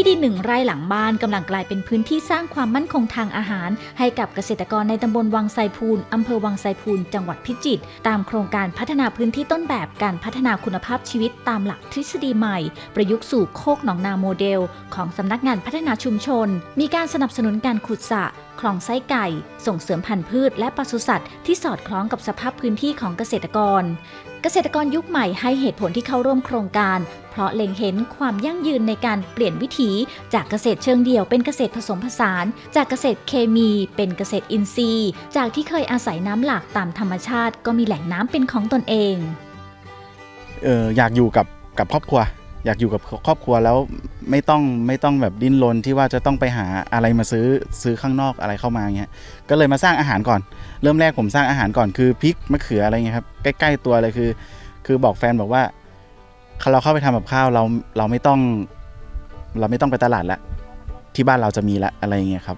ที่ดินหนึ่งไร่หลังบ้านกำลังกลายเป็นพื้นที่สร้างความมั่นคงทางอาหาร ให้กับเกษตรกรในตำบลวังไซพูนอำเภอวังไซพูนจังหวัดพิจิตรตามโครงการพัฒนาพื้นที่ต้นแบบการพัฒนาคุณภาพชีวิตตามหลักทฤษฎีใหม่ ประยุกต์สู่โคกหนองนาโมเดล ของสำนักงานพัฒนาชุมชน มีการสนับสนุนการขุดสระคลองไส้ไก่ ส่งเสริมพันธุ์พืช และปศุสัตว์ที่สอดคล้องกับสภาพพื้นที่ของเกษตรกร เกษตรกรยุคใหม่ให้เหตุผลที่เข้าร่วมโครงการ เพราะเล็งเห็นความยั่งยืนในการเปลี่ยนวิถีจากเกษตรเชิงเดี่ยวเป็นเกษตรผสมผสาน จากเกษตรเคมีเป็นเกษตรอินทรีย์ จากที่เคยอาศัยน้ำหลากตามธรรมชาติ ก็มีแหล่งน้ำเป็นของตนเองเอออยากอยู่กับกับครอบครัว อยากอยู่กับครอบครัวแล้ว ไม่ต้องไม่ต้องแบบดิ้นรนที่ว่าจะต้องไปหาอะไรมาซื้อซื้อข้างนอกอะไรเข้ามาเงี้ยก็เลยมาสร้างอาหารก่อน เริ่มแรกผมสร้างอาหารก่อนคือพริกมะเขืออะไรเงี้ยครับใกล้ๆตัวเลยคือ คือบอกแฟนบอกว่าเราเข้าไปทำกับข้าวเราเราไม่ต้อง เราไม่ต้องไปตลาดละที่บ้านเราจะมีละอะไรเงี้ยครับ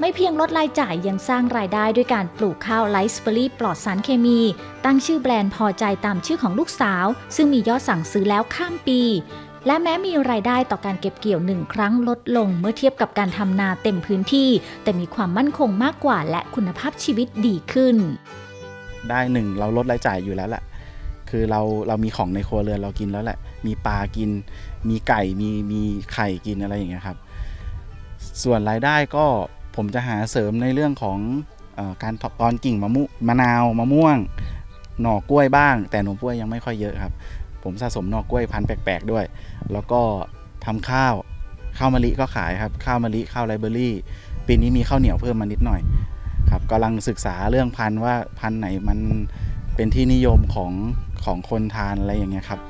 ไม่เพียงลดรายจ่ายยังสร้างรายได้ด้วยการปลูกข้าวไลซ์เบอรี่ปลอดสารเคมี ตั้งชื่อแบรนด์พอใจตามชื่อของลูกสาว ซึ่งมียอดสั่งซื้อแล้วข้ามปี และแม้มีรายได้ต่อการเก็บเกี่ยวหนึ่งครั้งลดลงเมื่อเทียบกับการทำนาเต็มพื้นที่ แต่มีความมั่นคงมากกว่า และคุณภาพชีวิตดีขึ้น ได้หนึ่งเราลดรายจ่ายอยู่แล้วแหละคือเราเรามีของในครัวเรือนเรากินแล้วแหละ มีปลากิน มีไก่มีมีไข่กินอะไรอย่างเงี้ยครับ ส่วนรายได้ก็ผมจะหาเสริมในเรื่องของอการตอนกิ่งมะม่วงมะนาวมะม่วง หน่อกล้วยบ้าง แต่หน่อกล้วยยังไม่ค่อยเยอะครับ ผมสะสมนอกล้วยพันธุ์แปลกๆด้วย แล้วก็ทำข้าวข้าวมะลิก็ขายครับข้าวมะลิข้าวไรเบอรี่ปีนี้มีข้าวเหนียวเพิ่มมานิดหน่อยครับกำลังศึกษาเรื่องพันธุ์ว่าพันธุ์ไหนมันเป็นที่นิยมของ ของคนทานอะไรอย่างเงี้ยครับ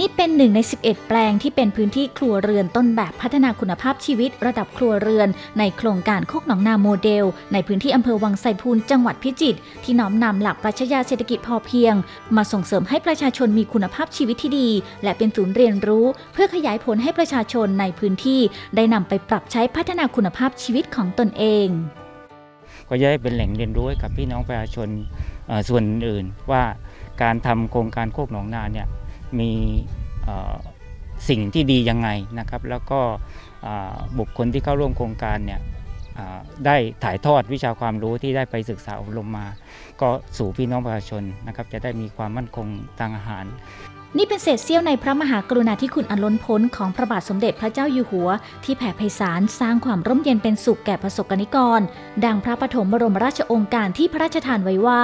นี่เป็นหนึ่งใน 11 แปลงที่เป็นพื้นที่ครัวเรือนต้นแบบพัฒนาคุณภาพชีวิตระดับครัวเรือน ในโครงการโคกหนองนาโมเดล ในพื้นที่อำเภอวังไซพูนจังหวัดพิจิตรที่น้อมนำหลักปรัชญาเศรษฐกิจพอเพียง มาส่งเสริมให้ประชาชนมีคุณภาพชีวิตที่ดี และเป็นศูนย์เรียนรู้ เพื่อขยายผลให้ประชาชนในพื้นที่ ได้นำไปปรับใช้พัฒนาคุณภาพชีวิตของตนเอง ก็จะได้เป็นแหล่งเรียนรู้ให้กับพี่น้องประชาชนส่วนอื่นว่าการทำโครงการโคกหนองนาเนี่ยมีสิ่งที่ดียังไงนะครับ แล้วก็บุคคลที่เข้าร่วมโครงการเนี่ยได้ถ่ายทอดวิชาความรู้ที่ได้ไปศึกษาอบรมมา ก็สู่พี่น้องประชาชนนะครับ จะได้มีความมั่นคงทางอาหาร นี่เป็นเศษเสี้ยวในพระมหากรุณาธิคุณอันล้นพ้นของพระบาทสมเด็จพระเจ้าอยู่หัว ที่แผ่ไพศาลสร้างความร่มเย็นเป็นสุขแก่ประสบกนิกร ดังพระปฐมบรมราชองค์การที่พระราชทานไว้ว่า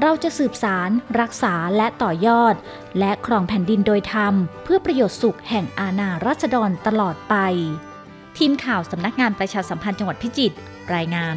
เราจะสืบสาร รักษาและต่อยอด และครองแผ่นดินโดยธรรม เพื่อประโยชน์สุขแห่งอาณาราษฎรตลอดไป ทีมข่าวสำนักงานประชาสัมพันธ์จังหวัดพิจิตรรายงาน